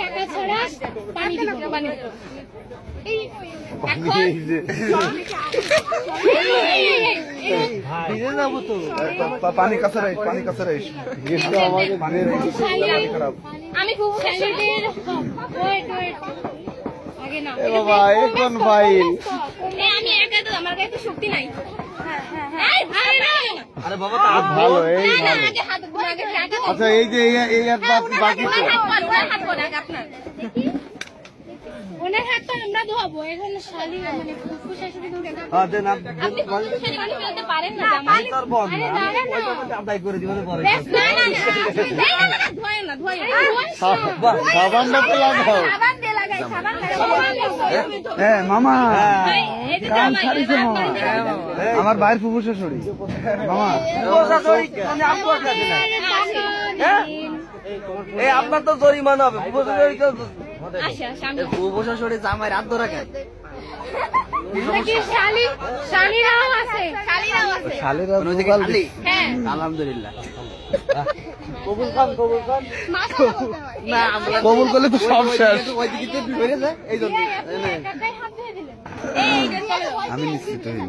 টাকা ছাড়া পানি দিব পানি পানি কাছে রাইস পানি কাছে রাইস আমি খুব স্যালাডের ওয়েট ওয়েট। আগে না। এ বাবা, এ ফাইল? আমি একা তো আমার শক্তি নাই। আরে বাবা খুব ভালো এই হাত আচ্ছা এই যে এই এই এক হ্যাঁ, বাকি ওনার হাত- তো হাত হাত আমরা ধোয়াবো এখানে শালি মানে ফুফু শাশুড়ি ধরে না। হ্যাঁ দেন আপনি পানি ফেলতে পারেন না জামাই। তোর বোন আরে না। না। আদায় করে দিবেন পরে না, না, না, এই, না, না, না, লাগাও সাবান সাবান লাগাই। হ্যাঁ মামা জামাই, ছাড়িছে মামা আমার বাইরের ফুফু শাশুড়ি মামা এই আপনার তো জরিমানা হবে আচ্ছা, জামাই রাত ধরে খায় আলহামদুলিল্লাহ। কবুল খান কবুল খান মাথা বলতে হয় না কবুল করলে তো সব শেষ এই জন্য। আমি নিশ্চিত হই